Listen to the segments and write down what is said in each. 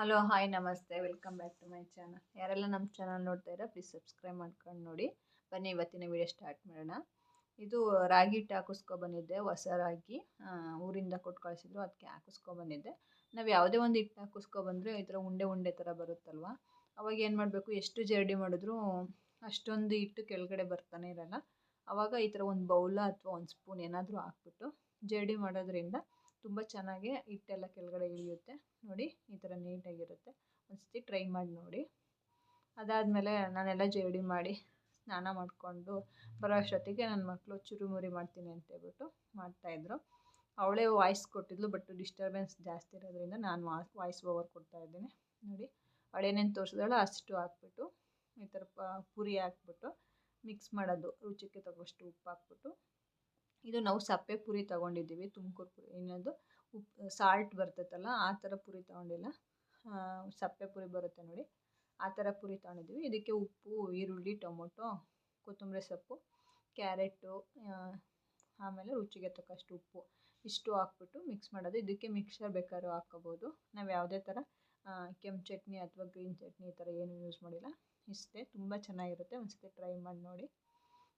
Hello hi ನಮಸ್ತೆ. Welcome back to my channel ಯಾರೆಲ್ಲ ನಮ್ಮ ಚಾನಲ್ ನೋಡ್ತಾ ಇರೋ ಪ್ಲೀಸ್ ಸಬ್ಸ್ಕ್ರೈಬ್ ಮಾಡ್ಕೊಂಡು ನೋಡಿ. ಬನ್ನಿ, ಇವತ್ತಿನ ವಿಡಿಯೋ ಸ್ಟಾರ್ಟ್ ಮಾಡೋಣ. ಇದು ರಾಗಿ ಹಿಟ್ಟು ಹಾಕಿಸ್ಕೊ ಬಂದಿದ್ದೆ, ಹೊಸ ರಾಗಿ. ಊರಿಂದ ಕೊಟ್ಟು ಕಳಿಸಿದ್ರು ಅದಕ್ಕೆ ಹಾಕಿಸ್ಕೊ ಬಂದಿದ್ದೆ. ನಾವು ಯಾವುದೇ ಒಂದು ಹಿಟ್ಟು ಹಾಕಿಸ್ಕೊ ಬಂದರೆ ಈ ಥರ ಉಂಡೆ ಉಂಡೆ ಥರ ಬರುತ್ತಲ್ವ? ಅವಾಗ ಏನು ಮಾಡಬೇಕು, ಎಷ್ಟು ಜರಡಿ ಮಾಡಿದ್ರೂ ಅಷ್ಟೊಂದು ಹಿಟ್ಟು ಕೆಳಗಡೆ ಬರ್ತಾನೆ ಇರಲ್ಲ. ಆವಾಗ ಈ ಥರ ಒಂದು ಬೌಲ ಅಥವಾ ಒಂದು ಸ್ಪೂನ್ ಏನಾದರೂ ಹಾಕ್ಬಿಟ್ಟು ಜರಡಿ ಮಾಡೋದ್ರಿಂದ ತುಂಬ ಚೆನ್ನಾಗಿ ಹಿಟ್ಟೆಲ್ಲ ಕೆಳಗಡೆ ಇಳಿಯುತ್ತೆ. ನೋಡಿ, ಈ ಥರ ನೀಟಾಗಿರುತ್ತೆ. ಒಂದ್ಸತಿ ಟ್ರೈ ಮಾಡಿ ನೋಡಿ. ಅದಾದಮೇಲೆ ನಾನೆಲ್ಲ ಜೇಡಿ ಮಾಡಿ ಸ್ನಾನ ಮಾಡಿಕೊಂಡು ಬರೋ ಅಷ್ಟೊತ್ತಿಗೆ ನನ್ನ ಮಕ್ಕಳು ಚುರುಮುರಿ ಮಾಡ್ತೀನಿ ಅಂತ ಹೇಳ್ಬಿಟ್ಟು ಮಾಡ್ತಾಯಿದ್ರು ಅವಳೇ ವಾಯ್ಸ್ ಕೊಟ್ಟಿದ್ಲು ಬಟ್ ಡಿಸ್ಟರ್ಬೆನ್ಸ್ ಜಾಸ್ತಿ ಇರೋದ್ರಿಂದ ನಾನು ವಾಯ್ಸ್ ಓವರ್ ಕೊಡ್ತಾ ಇದ್ದೀನಿ. ನೋಡಿ ಅವಳೇನೇನು ತೋರಿಸಿದಾಳೋ ಅಷ್ಟು ಹಾಕ್ಬಿಟ್ಟು ಈ ಥರ ಪುರಿ ಹಾಕ್ಬಿಟ್ಟು ಮಿಕ್ಸ್ ಮಾಡೋದು. ರುಚಿಗೆ ತಗೋಷ್ಟು ಉಪ್ಪು ಹಾಕ್ಬಿಟ್ಟು ಇದು ನಾವು ಸಪ್ಪೆ ಪುರಿ ತಗೊಂಡಿದ್ದೀವಿ, ತುಮಕೂರು ಪುರಿ. ಇನ್ನೊಂದು ಉಪ್ಪು ಸಾಲ್ಟ್ ಬರ್ತೈತಲ್ಲ, ಆ ಥರ ಪುರಿ ತೊಗೊಂಡಿಲ್ಲ. ಸಪ್ಪೆ ಪುರಿ ಬರುತ್ತೆ ನೋಡಿ. ಆ ಥರ ಪುರಿ ತೊಗೊಂಡಿದ್ದೀವಿ. ಇದಕ್ಕೆ ಉಪ್ಪು, ಈರುಳ್ಳಿ, ಟೊಮೊಟೊ, ಕೊತ್ತಂಬರಿ ಸೊಪ್ಪು, ಕ್ಯಾರೆಟು ಆಮೇಲೆ ರುಚಿಗೆ ತಕ್ಕಷ್ಟು ಉಪ್ಪು. ಇಷ್ಟು ಹಾಕ್ಬಿಟ್ಟು ಮಿಕ್ಸ್ ಮಾಡೋದು. ಇದಕ್ಕೆ ಮಿಕ್ಸರ್ ಬೇಕಾದ್ರೂ ಹಾಕ್ಕೋಬೋದು. ನಾವು ಯಾವುದೇ ಥರ ಕೆಂಪು ಚಟ್ನಿ ಅಥವಾ ಗ್ರೀನ್ ಚಟ್ನಿ ಈ ಥರ ಏನು ಯೂಸ್ ಮಾಡಿಲ್ಲ. ಇಷ್ಟೇ. ತುಂಬ ಚೆನ್ನಾಗಿರುತ್ತೆ. ಒಂದ್ಸತಿ ಟ್ರೈ ಮಾಡಿ ನೋಡಿ.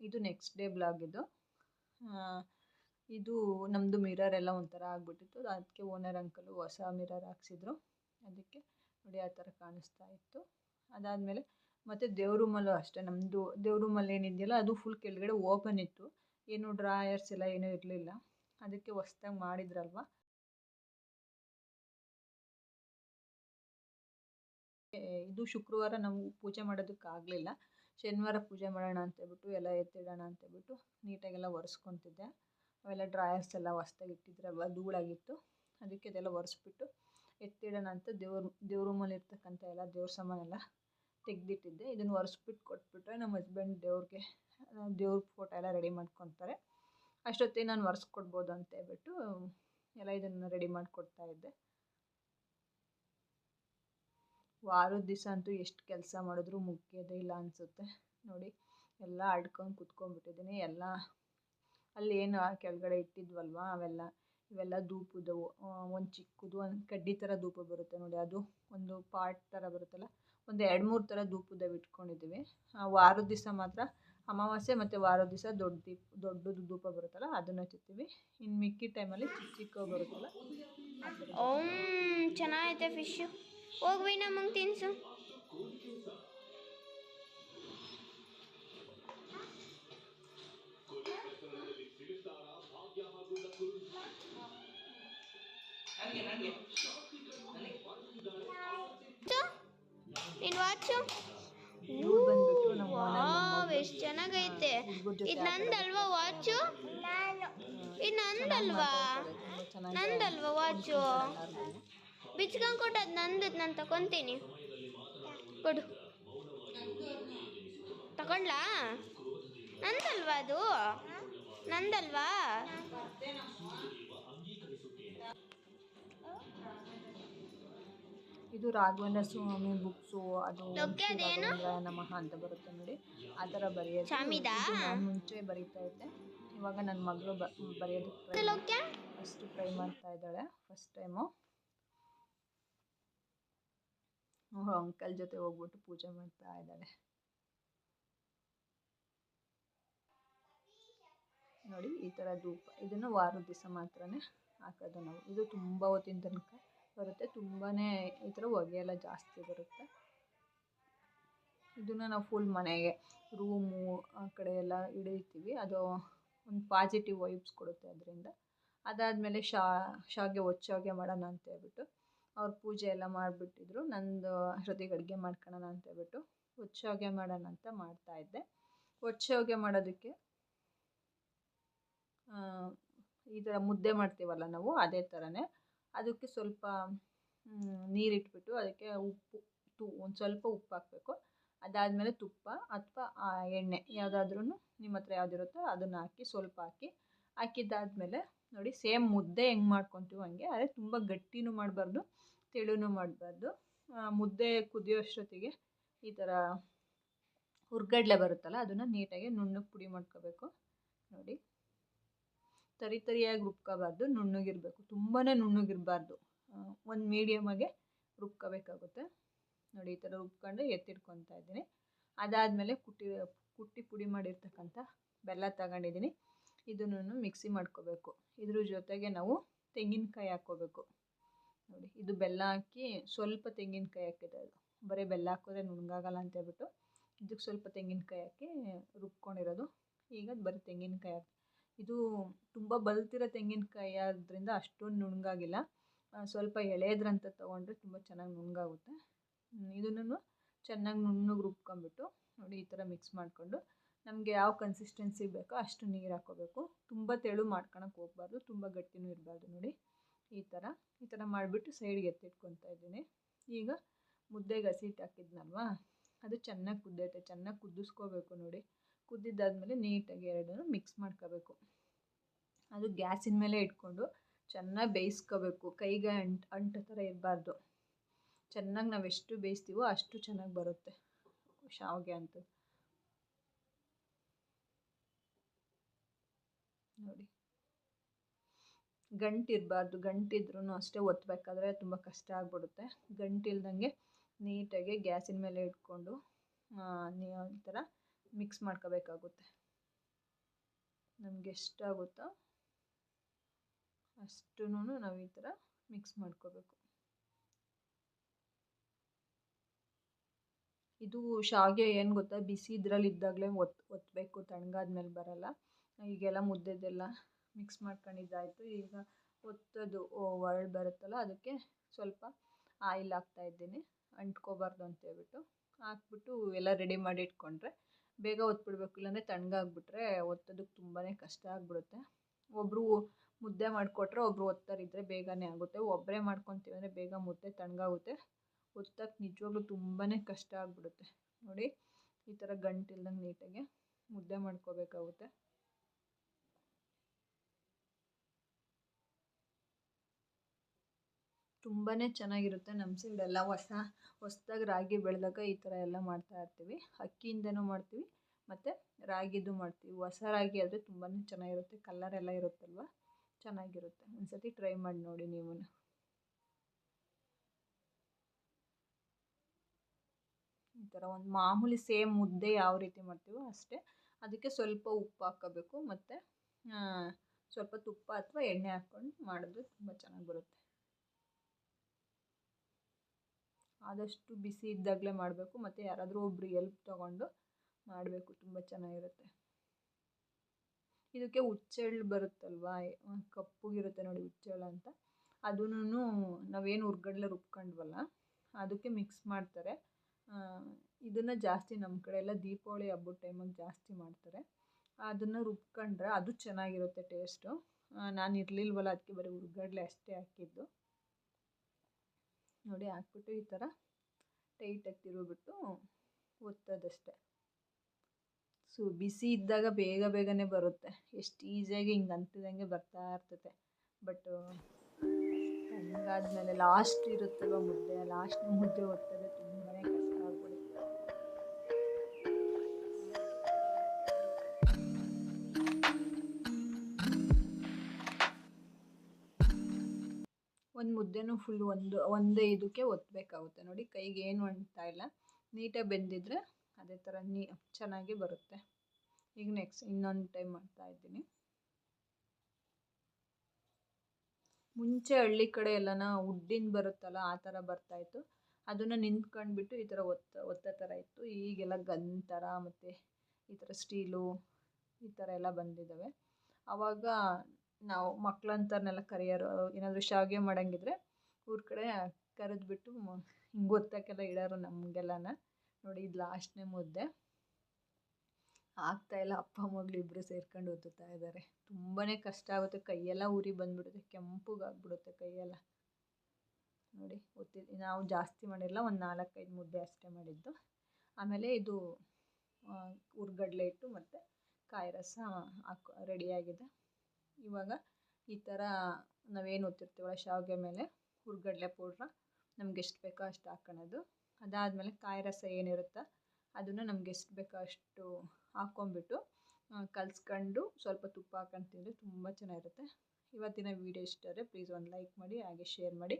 ಇದು ನೆಕ್ಸ್ಟ್ ಡೇ ಬ್ಲಾಗ್ ಇದು ನಮ್ಮದು ಮಿರರ್ ಎಲ್ಲ ಒಂಥರ ಆಗಿಬಿಟ್ಟಿತ್ತು. ಅದಕ್ಕೆ ಓನರ್ ಅಂಕಲು ಹೊಸ ಮಿರರ್ ಹಾಕ್ಸಿದ್ರು. ಅದಕ್ಕೆ ನೋಡಿ ಆ ಥರ ಕಾಣಿಸ್ತಾ ಇತ್ತು. ಅದಾದಮೇಲೆ ಮತ್ತು ದೇವ್ರ ರೂಮಲ್ಲೂ ಅಷ್ಟೇ. ನಮ್ಮದು ದೇವ್ರ ರೂಮಲ್ಲಿ ಏನಿದೆಯಲ್ಲ, ಅದು ಫುಲ್ ಕೆಳಗಡೆ ಓಪನ್ ಇತ್ತು. ಏನು ಡ್ರಾಯರ್ಸ್ ಎಲ್ಲ ಏನೂ ಇರಲಿಲ್ಲ. ಅದಕ್ಕೆ ಹೊಸ್ದಾಗಿ ಮಾಡಿದ್ರಲ್ವ? ಇದು ಶುಕ್ರವಾರ ನಾವು ಪೂಜೆ ಮಾಡೋದಕ್ಕಾಗಲಿಲ್ಲ. ಶನಿವಾರ ಪೂಜೆ ಮಾಡೋಣ ಅಂತೇಳ್ಬಿಟ್ಟು ಎಲ್ಲ ಎತ್ತಿಡೋಣ ಅಂತೇಳ್ಬಿಟ್ಟು ನೀಟಾಗೆಲ್ಲ ಒರೆಸ್ಕೊತಿದ್ದೆ. ಅವೆಲ್ಲ ಡ್ರಾಯರ್ಸ್ ಎಲ್ಲ ಹೊಸ್ದಾಗಿ ಇಟ್ಟಿದ್ರಲ್ವ ಧೂಳಾಗಿತ್ತು. ಅದಕ್ಕೆ ಅದೆಲ್ಲ ಒರೆಸ್ಬಿಟ್ಟು ಎತ್ತಿಡೋಣ ಅಂತ ದೇವ್ರ ದೇವ್ರ ರೂಮಲ್ಲಿ ಇರ್ತಕ್ಕಂಥ ಎಲ್ಲ ದೇವ್ರ ಸಾಮಾನೆಲ್ಲ ತೆಗೆದಿಟ್ಟಿದ್ದೆ. ಇದನ್ನು ಒರೆಸ್ಬಿಟ್ಟು ಕೊಟ್ಬಿಟ್ರೆ ನಮ್ಮ ಹಸ್ಬೆಂಡ್ ದೇವ್ರಿಗೆ, ದೇವ್ರ ಫೋಟೋ ಎಲ್ಲ ರೆಡಿ ಮಾಡ್ಕೊತಾರೆ. ಅಷ್ಟೊತ್ತಿಗೆ ನಾನು ಒರೆಸ್ಕೊಡ್ಬೋದು ಅಂತ ಹೇಳ್ಬಿಟ್ಟು ಎಲ್ಲ ಇದನ್ನು ರೆಡಿ ಮಾಡಿಕೊಡ್ತಾ ಇದ್ದೆ. ವಾರದ ದಿವಸ ಅಂತೂ ಎಷ್ಟು ಕೆಲಸ ಮಾಡಿದ್ರೂ ಮುಗಿಯೋದೇ ಇಲ್ಲ ಅನಿಸುತ್ತೆ. ನೋಡಿ, ಎಲ್ಲ ಅಡ್ಕೊಂಡು ಕುತ್ಕೊಂಡ್ಬಿಟ್ಟಿದ್ದೀನಿ ಎಲ್ಲ ಅಲ್ಲಿ ಏನು ಕೆಳಗಡೆ ಇಟ್ಟಿದ್ವಲ್ವ ಅವೆಲ್ಲ? ಇವೆಲ್ಲ ಧೂಪದವು ಒಂದು ಚಿಕ್ಕದು, ಒಂದು ಕಡ್ಡಿ ಥರ ಧೂಪ ಬರುತ್ತೆ ನೋಡಿ. ಅದು ಒಂದು ಪಾಟ್ ಥರ ಬರುತ್ತಲ್ಲ? ಒಂದು ಎರಡು ಮೂರು ಥರ ಧೂಪದವು ಇಟ್ಕೊಂಡಿದ್ದೀವಿ ವಾರದ ದಿವಸ ಮಾತ್ರ ಅಮಾವಾಸ್ಯೆ ಮತ್ತು ವಾರದ ದಿವಸ ದೊಡ್ಡ ದೀಪ, ದೊಡ್ಡದು ಧೂಪ ಬರುತ್ತಲ್ಲ, ಅದನ್ನು ಹಚ್ಚುತ್ತೀವಿ ಇನ್ನು ಮಿಕ್ಕಿ ಟೈಮಲ್ಲಿ ಚಿಕ್ಕ ಚಿಕ್ಕ ಬರುತ್ತಲ್ಲ? ಓಂ, ಚೆನ್ನಾಗೈತೆ ಫಿಶು ಹೋಗ್ವಿ ನಮಗೆ ತಿನ್ಸು ನಿನ್ ವಾಚು ಇವ್ರು ಬಂದ್ಬಿಟ್ಟು ನಮ್ಮ ವಾವ್ ಎಷ್ಟು ಚೆನ್ನಾಗೈತೆ. ಇದು ನಂದಲ್ವಾ ವಾಚು? ಇದು ನಂದಲ್ವಾ? ನಂದಲ್ವಾ ವಾಚು? ಬಿಚ್ಕೊಂಡ್ ಕೊಟ್ಟು ಅದು ನಂದದ್ ನಾನು ತಗೊತೀನಿ ಕೊಡು. ತಗೊಂಡ್ಲಾ ನಂದಲ್ವಾ ಅದು? ನಂದಲ್ವಾ? ಇದು ರಾಘವೇಂದ್ರ ಸ್ವಾಮಿ ಬುಕ್ಸು ಅದು ನಮಃ ಅಂತ ಬರುತ್ತೆ ನೋಡಿ. ಆ ಥರ ಬರೆಯೋದು. ಮುಂಚೆ ಬರೀತಾ ಇದ್ದೆ. ಇವಾಗ ನನ್ನ ಮಗಳು ಬರೆಯೋದಕ್ಕೆ ಫಸ್ಟ್ ಟ್ರೈ ಮಾಡ್ತಾ ಇದ್ದಾಳೆ ಫಸ್ಟ್ ಟೈಮು ಅಂಕಲ್ ಜೊತೆ ಹೋಗ್ಬಿಟ್ಟು ಪೂಜೆ ಮಾಡ್ತಾ ಇದ್ದಾಳೆ ನೋಡಿ ಈ ಥರ ಧೂಪ, ಇದನ್ನು ವಾರದ ದಿವಸ ಮಾತ್ರನೇ ಹಾಕೋದು ನಾವು. ಇದು ತುಂಬ ಹೊತ್ತಿನ ತನಕ ಬರುತ್ತೆ. ತುಂಬಾ ಈ ಥರ ಹೊಗೆ ಜಾಸ್ತಿ ಬರುತ್ತೆ. ಇದನ್ನು ನಾವು ಫುಲ್ ಮನೆಗೆ ರೂಮು ಆ ಕಡೆ ಎಲ್ಲ ಹಿಡಿತೀವಿ. ಅದು ಒಂದು ಪಾಸಿಟಿವ್ ವೈಬ್ಸ್ ಕೊಡುತ್ತೆ ಅದರಿಂದ. ಅದಾದಮೇಲೆ ಶಾ, ಶಾವಿಗೆ ಒಚ್ಚಾಗೆ ಮಾಡೋಣ ಅಂತ ಹೇಳ್ಬಿಟ್ಟು ಅವ್ರು ಪೂಜೆ ಎಲ್ಲ ಮಾಡಿಬಿಟ್ಟಿದ್ರು. ನಂದು ಅಷ್ಟೊತ್ತಿಗೆ ಅಡುಗೆ ಮಾಡ್ಕೊಳ್ಳೋಣ ಅಂತ ಹೇಳ್ಬಿಟ್ಟು ಒಚ್ಚೋಗೆ ಮಾಡೋಣ ಅಂತ ಮಾಡ್ತಾ ಮಾಡ್ತಾಯಿದ್ದೆ ಒಚ್ಚೋಗೆ ಮಾಡೋದಕ್ಕೆ ಈ ಥರ ಮುದ್ದೆ ಮಾಡ್ತೀವಲ್ಲ ನಾವು, ಅದೇ ಥರನೇ. ಅದಕ್ಕೆ ಸ್ವಲ್ಪ ನೀರಿಟ್ಬಿಟ್ಟು ಅದಕ್ಕೆ ಉಪ್ಪು, ತು, ಒಂದು ಸ್ವಲ್ಪ ಉಪ್ಪು ಹಾಕಬೇಕು. ಅದಾದಮೇಲೆ ತುಪ್ಪ ಅಥವಾ ಎಣ್ಣೆ ಯಾವುದಾದ್ರೂ ನಿಮ್ಮ ಹತ್ರ ಯಾವುದಿರುತ್ತೋ ಅದನ್ನು ಹಾಕಿ ಸ್ವಲ್ಪ ಹಾಕಿ, ಹಾಕಿದ್ದಾದಮೇಲೆ ನೋಡಿ ಸೇಮ್ ಮುದ್ದೆ ಹೆಂಗೆ ಮಾಡ್ಕೊತೀವೋ ಹಂಗೆ, ಆದರೆ ತುಂಬ ಗಟ್ಟಿನೂ ಮಾಡಬಾರ್ದು, ತೆಳುನೂ ಮಾಡಬಾರ್ದು. ಮುದ್ದೆ ಕುದಿಯೋ ಅಷ್ಟೊತ್ತಿಗೆ ಈ ಥರ ಹುರ್ಗಡ್ಲೆ ಬರುತ್ತಲ್ಲ, ಅದನ್ನು ನೀಟಾಗಿ ನುಣ್ಣಗೆ ಪುಡಿ ಮಾಡ್ಕೋಬೇಕು. ನೋಡಿ, ತರಿ ತರಿಯಾಗಿ ರುಬ್ಕೋಬಾರ್ದು, ನುಣ್ಣಗಿರಬೇಕು. ತುಂಬಾ ನುಣ್ಣಗಿರಬಾರ್ದು. ಒಂದು ಮೀಡಿಯಮಾಗೆ ರುಬ್ಕೋಬೇಕಾಗುತ್ತೆ. ನೋಡಿ, ಈ ಥರ ರುಬ್ಕೊಂಡು ಎತ್ತಿಟ್ಕೊತಾ ಇದ್ದೀನಿ. ಅದಾದಮೇಲೆ ಕುಟ್ಟಿ ಕುಟ್ಟಿ ಪುಡಿ ಮಾಡಿರ್ತಕ್ಕಂಥ ಬೆಲ್ಲ ತಗೊಂಡಿದ್ದೀನಿ. ಇದನ್ನು ಮಿಕ್ಸಿ ಮಾಡ್ಕೋಬೇಕು. ಇದ್ರ ಜೊತೆಗೆ ನಾವು ತೆಂಗಿನಕಾಯಿ ಹಾಕ್ಕೋಬೇಕು. ನೋಡಿ, ಇದು ಬೆಲ್ಲ ಹಾಕಿ ಸ್ವಲ್ಪ ತೆಂಗಿನಕಾಯಿ ಹಾಕಿದೆ ಅದು. ಬರೀ ಬೆಲ್ಲ ಹಾಕಿದ್ರೆ ನುಣಗಾಗಲ್ಲ ಅಂತ ಹೇಳ್ಬಿಟ್ಟು ಇದಕ್ಕೆ ಸ್ವಲ್ಪ ತೆಂಗಿನಕಾಯಿ ಹಾಕಿ ರುಬ್ಕೊಂಡಿರೋದು. ಈಗ ಬರೀ ತೆಂಗಿನಕಾಯಿ ಹಾಕಿ ಇದು ತುಂಬ ಬಲ್ತಿರೋ ತೆಂಗಿನಕಾಯಿ ಆದ್ದರಿಂದ ಅಷ್ಟೊಂದು ನುಣ್ಣಗಾಗಿಲ್ಲ ಸ್ವಲ್ಪ ಎಳೆದ್ರಂತ ತೊಗೊಂಡ್ರೆ ತುಂಬ ಚೆನ್ನಾಗಿ ನುಣ್ಣಗಾಗುತ್ತೆ ಇದನ್ನು ಚೆನ್ನಾಗಿ ನುಣ್ಣಗೆ ರುಬ್ಕೊಂಬಿಟ್ಟು ನೋಡಿ, ಈ ಥರ ಮಿಕ್ಸ್ ಮಾಡಿಕೊಂಡು ನಮಗೆ ಯಾವ ಕನ್ಸಿಸ್ಟೆನ್ಸಿ ಬೇಕೋ ಅಷ್ಟು ನೀರು ಹಾಕೋಬೇಕು. ತುಂಬ ತೆಳು ಮಾಡ್ಕೊಳಕ್ಕೆ ಹೋಗ್ಬಾರ್ದು, ತುಂಬ ಗಟ್ಟಿನೂ ಇರಬಾರ್ದು ನೋಡಿ. ಈ ಥರ ಈ ಥರ ಮಾಡಿಬಿಟ್ಟು ಸೈಡ್ಗೆ ಎತ್ತಿಟ್ಕೊತಾ ಇದ್ದೀನಿ. ಈಗ ಮುದ್ದೆಗೆ ಹಸಿಟ್ಟು ಹಾಕಿದ್ನಲ್ವಾ? ಅದು ಚೆನ್ನಾಗಿ ಕುದ್ದೈತೆ ಚೆನ್ನಾಗಿ ಕುದಿಸ್ಕೋಬೇಕು ನೋಡಿ. ಕುದ್ದಿದ್ದಾದಮೇಲೆ ನೀಟಾಗಿ ಎರಡನ್ನು ಮಿಕ್ಸ್ ಮಾಡ್ಕೋಬೇಕು. ಅದು ಗ್ಯಾಸಿನ ಮೇಲೆ ಇಟ್ಕೊಂಡು ಚೆನ್ನಾಗಿ ಬೇಯಿಸ್ಕೋಬೇಕು. ಕೈಗೆ ಅಂಟ್, ಅಂಟೋ ಥರ ಇರಬಾರ್ದು. ಚೆನ್ನಾಗಿ ನಾವು ಎಷ್ಟು ಬೇಯಿಸ್ತೀವೋ ಅಷ್ಟು ಚೆನ್ನಾಗಿ ಬರುತ್ತೆ. ಶಾವಿಗೆ ಅಂತ. ನೋಡಿ. ಗಂಟಿರಬಾರ್ದು ಗಂಟಿದ್ರೂ ಅಷ್ಟೇ ಒತ್ತಬೇಕಾದ್ರೆ ತುಂಬ ಕಷ್ಟ ಆಗ್ಬಿಡುತ್ತೆ. ಗಂಟಿಲ್ದಂಗೆ ನೀಟಾಗಿ ಗ್ಯಾಸಿನ ಮೇಲೆ ಇಟ್ಕೊಂಡು ಈ ಥರ ಮಿಕ್ಸ್ ಮಾಡ್ಕೋಬೇಕಾಗುತ್ತೆ. ನಮ್ಗೆ ಎಷ್ಟಾಗುತ್ತೋ ಅಷ್ಟೂ ನಾವು ಈ ಥರ ಮಿಕ್ಸ್ ಮಾಡ್ಕೋಬೇಕು. ಇದು ಶಾವಿಗೆ ಏನು ಗೊತ್ತಾ? ಬಿಸಿ ಇದ್ರಲ್ಲಿ ಇದ್ದಾಗಲೇ ಒತ್ತು ಒತ್ತಬೇಕು ತಣ್ಣಗಾದ್ಮೇಲೆ ಬರಲ್ಲ. ಈಗೆಲ್ಲ ಮುದ್ದೆದೆಲ್ಲ ಮಿಕ್ಸ್ ಮಾಡ್ಕೊಂಡಿದ್ದಾಯಿತು. ಈಗ ಒತ್ತೋದು ವರ್ಡ್ ಬರುತ್ತಲ್ಲ, ಅದಕ್ಕೆ ಸ್ವಲ್ಪ ಆಯಿಲ್ ಹಾಕ್ತಾಯಿದ್ದೀನಿ ಅಂಟ್ಕೋಬಾರ್ದು ಅಂತ ಹೇಳ್ಬಿಟ್ಟು ಹಾಕ್ಬಿಟ್ಟು ಎಲ್ಲ ರೆಡಿ ಮಾಡಿ ಇಟ್ಕೊಂಡ್ರೆ ಬೇಗ ಒತ್ಬಿಡ್ಬೇಕು. ಇಲ್ಲಾಂದರೆ ತಣ್ಣಗಾಗ್ಬಿಟ್ರೆ ಒತ್ತೋದಕ್ಕೆ ತುಂಬಾ ಕಷ್ಟ ಆಗಿಬಿಡುತ್ತೆ. ಒಬ್ಬರು ಮುದ್ದೆ ಮಾಡಿಕೊಟ್ರೆ ಒಬ್ಬರು ಒತ್ತರಿದ್ರೆ ಬೇಗನೆ ಆಗುತ್ತೆ. ಒಬ್ಬರೇ ಮಾಡ್ಕೊತೀವಿ ಅಂದರೆ ಬೇಗ ಮುದ್ದೆ ತಣ್ಣಗಾಗುತ್ತೆ. ಒತ್ತಕ್ಕೆ ನಿಜವಾಗ್ಲೂ ತುಂಬಾ ಕಷ್ಟ ಆಗಿಬಿಡುತ್ತೆ. ನೋಡಿ, ಈ ಥರ ಗಂಟಿಲ್ದಂಗೆ ನೀಟಾಗಿ ಮುದ್ದೆ ಮಾಡ್ಕೋಬೇಕಾಗುತ್ತೆ. ತುಂಬಾ ಚೆನ್ನಾಗಿರುತ್ತೆ ನಮ್ಮ ಸೈಡೆಲ್ಲ ಹೊಸ, ಹೊಸ್ದಾಗಿ ರಾಗಿ ಬೆಳೆದಾಗ ಈ ಥರ ಎಲ್ಲ ಮಾಡ್ತಾ ಇರ್ತೀವಿ. ಅಕ್ಕಿಯಿಂದನೂ ಮಾಡ್ತೀವಿ, ಮತ್ತು ರಾಗಿದು ಮಾಡ್ತೀವಿ. ಹೊಸ ರಾಗಿ ಆದರೆ ತುಂಬಾ ಚೆನ್ನಾಗಿರುತ್ತೆ. ಕಲ್ಲರ್ ಎಲ್ಲ ಇರುತ್ತಲ್ವ? ಚೆನ್ನಾಗಿರುತ್ತೆ. ಒಂದು ಸತಿ ಟ್ರೈ ಮಾಡಿ ನೋಡಿ ನೀವು ಈ ಥರ ಒಂದು ಮಾಮೂಲಿ ಸೇಮ್ ಮುದ್ದೆ ಯಾವ ರೀತಿ ಮಾಡ್ತೀವೋ ಅಷ್ಟೇ. ಅದಕ್ಕೆ ಸ್ವಲ್ಪ ಉಪ್ಪು ಹಾಕೋಬೇಕು, ಮತ್ತು ಸ್ವಲ್ಪ ತುಪ್ಪ ಅಥವಾ ಎಣ್ಣೆ ಹಾಕ್ಕೊಂಡು ಮಾಡಿದ್ರೆ ತುಂಬ ಚೆನ್ನಾಗಿ ಬರುತ್ತೆ. ಆದಷ್ಟು ಬಿಸಿ ಇದ್ದಾಗಲೇ ಮಾಡಬೇಕು, ಮತ್ತು ಯಾರಾದರೂ ಒಬ್ಬರು ಎಲ್ಪ್ ತಗೊಂಡು ಮಾಡಬೇಕು, ತುಂಬ ಚೆನ್ನಾಗಿರುತ್ತೆ. ಇದಕ್ಕೆ ಹುಚ್ಚೆಳ್ಳು ಬರುತ್ತಲ್ವಾ? ಕಪ್ಪಗಿರುತ್ತೆ ನೋಡಿ ಹುಚ್ಚೆಳ್ಳು ಅಂತ. ಅದನ್ನು ನಾವೇನು ಉರ್ಗಡ್ಲೆ ರುಬ್ಕೊಂಡ್ವಲ್ಲ, ಅದಕ್ಕೆ ಮಿಕ್ಸ್ ಮಾಡ್ತಾರೆ. ಇದನ್ನು ಜಾಸ್ತಿ ನಮ್ಮ ಕಡೆ ಎಲ್ಲ ದೀಪಾವಳಿ ಹಬ್ಬದ ಟೈಮಲ್ಲಿ ಜಾಸ್ತಿ ಮಾಡ್ತಾರೆ. ಅದನ್ನು ರುಬ್ಕೊಂಡ್ರೆ ಅದು ಚೆನ್ನಾಗಿರುತ್ತೆ ಟೇಸ್ಟು ನಾನು ಇರಲಿಲ್ವಲ್ಲ ಅದಕ್ಕೆ ಬರೀ ಉರ್ಗಡ್ಲೆ ಅಷ್ಟೇ ಹಾಕಿದ್ದು. ನೋಡಿ ಹಾಕ್ಬಿಟ್ಟು ಈ ಥರ ಟೈಟಾಗಿ ತಿರುಗಿಬಿಟ್ಟು ಒತ್ತೋದಷ್ಟೆ. ಸೊ ಬಿಸಿ ಇದ್ದಾಗ ಬೇಗ ಬೇಗನೆ ಬರುತ್ತೆ. ಎಷ್ಟು ಈಸಿಯಾಗಿ ಹಿಂಗೆ ಅಂತಿದಂಗೆ ಬರ್ತಾ ಇರ್ತದೆ. ಬಟ್ ಹಂಗಾದ್ಮೇಲೆ ಲಾಸ್ಟ್ ಇರುತ್ತಲ್ವ ಮುದ್ದೆ? ಲಾಸ್ಟ್ ಮುದ್ದೆ ಒತ್ತೋದೇ ತುಂಬಾ ಒಂದು ಮುದ್ದೆನೂ ಫುಲ್ ಒಂದು, ಒಂದೇ ಇದಕ್ಕೆ ಒತ್ತಬೇಕಾಗುತ್ತೆ ನೋಡಿ ಕೈಗೆ ಏನು ಅಂಟ್ತಾ ಇಲ್ಲ. ನೀಟಾಗಿ ಬೆಂದಿದ್ರೆ ಅದೇ ಥರ ನೀ, ಚೆನ್ನಾಗಿ ಬರುತ್ತೆ. ಈಗ ನೆಕ್ಸ್ಟ್ ಇನ್ನೊಂದು ಟೈಮ್ ಮಾಡ್ತಾ ಇದ್ದೀನಿ. ಮುಂಚೆ ಹಳ್ಳಿ ಕಡೆ ಎಲ್ಲನ ಉಡ್ಡಿನ ಬರುತ್ತಲ್ಲ, ಆ ಥರ ಬರ್ತಾಯಿತ್ತು ಅದನ್ನು ನಿಂತ್ಕೊಂಡ್ಬಿಟ್ಟು ಈ ಥರ ಒತ್ತ ಒತ್ತ ಥರ ಇತ್ತು. ಈಗೆಲ್ಲ ಗನ್ ಥರ ಮತ್ತು ಈ ಥರ ಸ್ಟೀಲು ಈ ಥರ ಎಲ್ಲ ಬಂದಿದ್ದಾವೆ ಆವಾಗ ನಾವು ಮಕ್ಳಂತರನ್ನೆಲ್ಲ ಕರೆಯೋರು, ಏನಾದರೂ ಶಾವಿಗೆ ಮಾಡೋಂಗಿದ್ರೆ ಊರ ಕಡೆ ಕರೆದ್ಬಿಟ್ಟು ಹಿಂಗೆ ಒತ್ತಕ್ಕೆಲ್ಲ ಇಡೋರು ನಮಗೆಲ್ಲನ. ನೋಡಿ ಇದು ಲಾಸ್ಟ್ನೇ ಮುದ್ದೆ. ಆಗ್ತಾಯಿಲ್ಲ ಅಪ್ಪ ಮಗಳು ಇಬ್ಬರು ಸೇರ್ಕೊಂಡು ಒತ್ತುತ್ತಾ ಇದ್ದಾರೆ ತುಂಬಾ ಕಷ್ಟ ಆಗುತ್ತೆ, ಕೈಯೆಲ್ಲ ಉರಿ ಬಂದ್ಬಿಡುತ್ತೆ, ಕೆಂಪಗಾಗ್ಬಿಡುತ್ತೆ ಕೈಯೆಲ್ಲ. ನೋಡಿ, ಒತ್ತಿ, ನಾವು ಜಾಸ್ತಿ ಮಾಡಿಲ್ಲ, ಒಂದು ನಾಲ್ಕೈದು ಮುದ್ದೆ ಅಷ್ಟೇ ಮಾಡಿದ್ದು. ಆಮೇಲೆ ಇದು ಹುರ್ಗಡ್ಲೆ ಇಟ್ಟು ಮತ್ತು ಕಾಯಿ ರಸ ಹಾಕೋ ರೆಡಿಯಾಗಿದೆ ಇವಾಗ ಈ ಥರ ನಾವೇನು ಒತ್ತಿರ್ತೀವಲ್ಲ ಶಾವಿಗೆ ಮೇಲೆ, ಹುರ್ಗಡ್ಲೆ ಪೌಡ್ರ, ನಮ್ಗೆ ಎಷ್ಟು ಬೇಕೋ ಅಷ್ಟು ಹಾಕ್ಕೊಳ್ಳೋದು ಅದಾದಮೇಲೆ ಕಾಯಿ ರಸ ಏನಿರುತ್ತೋ ಅದನ್ನು ನಮ್ಗೆ ಎಷ್ಟು ಬೇಕೋ ಅಷ್ಟು ಹಾಕ್ಕೊಂಬಿಟ್ಟು ಕಲಿಸ್ಕೊಂಡು ಸ್ವಲ್ಪ ತುಪ್ಪ ಹಾಕೊಂಡು ತಿಂದರೆ ತುಂಬ ಚೆನ್ನಾಗಿರುತ್ತೆ. ಇವತ್ತಿನ ವೀಡಿಯೋ ಇಷ್ಟ ಆದರೆ ಪ್ಲೀಸ್ ಒಂದು ಲೈಕ್ ಮಾಡಿ, ಹಾಗೆ ಶೇರ್ ಮಾಡಿ.